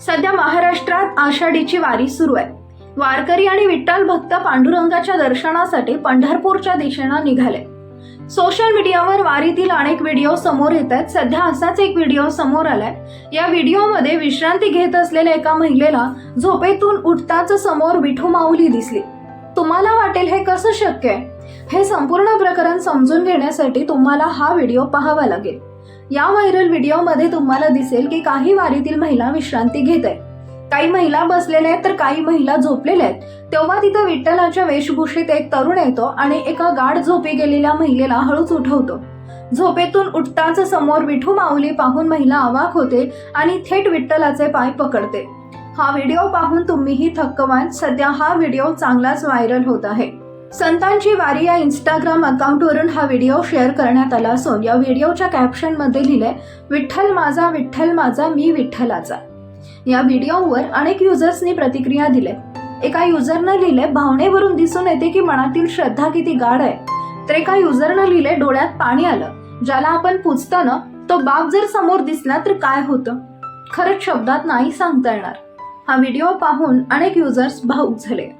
सध्या महाराष्ट्रात आषाढीची वारी सुरू आहे. वारकरी आणि विठ्ठल भक्त पांडुरंगाच्या दर्शनासाठी पंढरपूरच्या दिशेनं निघाले. सोशल मीडियावर वारीतील अनेक व्हिडिओ समोर येत आहेत. सध्या असाच एक व्हिडिओ समोर आलाय. या व्हिडिओमध्ये विश्रांती घेत असलेल्या एका महिलेला झोपेतून उठताच समोर विठू माऊली दिसली. तुम्हाला वाटेल हे कसं शक्य आहे? हे संपूर्ण प्रकरण समजून घेण्यासाठी तुम्हाला हा व्हिडिओ पाहावा लागेल. या व्हायरल व्हिडिओमध्ये तुम्हाला दिसेल की काही वारीतील महिला विश्रांती घेत आहेत काही महिला बसलेल्या आहेत तर काही महिला झोपलेल्या आहेत. तेव्हा तिथं विठ्ठलाच्या वेशभूषेत एक तरुण येतो आणि एका गाढ झोपी गेलेल्या महिलेला हळूच उठवतो. झोपेतून उठताच समोर विठू माऊली पाहून महिला अवाक होते आणि थेट विठ्ठलाचे पाय पकडते. हा व्हिडिओ पाहून तुम्हीही थक्कवान. सध्या हा व्हिडिओ चांगलाच व्हायरल होत आहे. संतांची वारी या इंस्टाग्राम अकाउंटवरून हा व्हिडिओ शेअर करण्यात आला असून या व्हिडिओच्या कॅप्शनमध्ये लिहिलंय विठ्ठल माझा विठ्ठल माझा मी विठ्ठलाचा. या व्हिडिओवर अनेक युजर्सनी प्रतिक्रिया दिल्या. एका युजरनं लिहिले भावनेवरून दिसून येते की मनातील श्रद्धा किती गाढ आहे. तर एका युजरनं लिहिले डोळ्यात पाणी आलं. ज्याला आपण पुजतो ना तो बाप जर समोर दिसला तर काय होतं? खरंच शब्दात नाही सांगता येणार. हा व्हिडिओ पाहून अनेक युजर्स भाऊक झाले.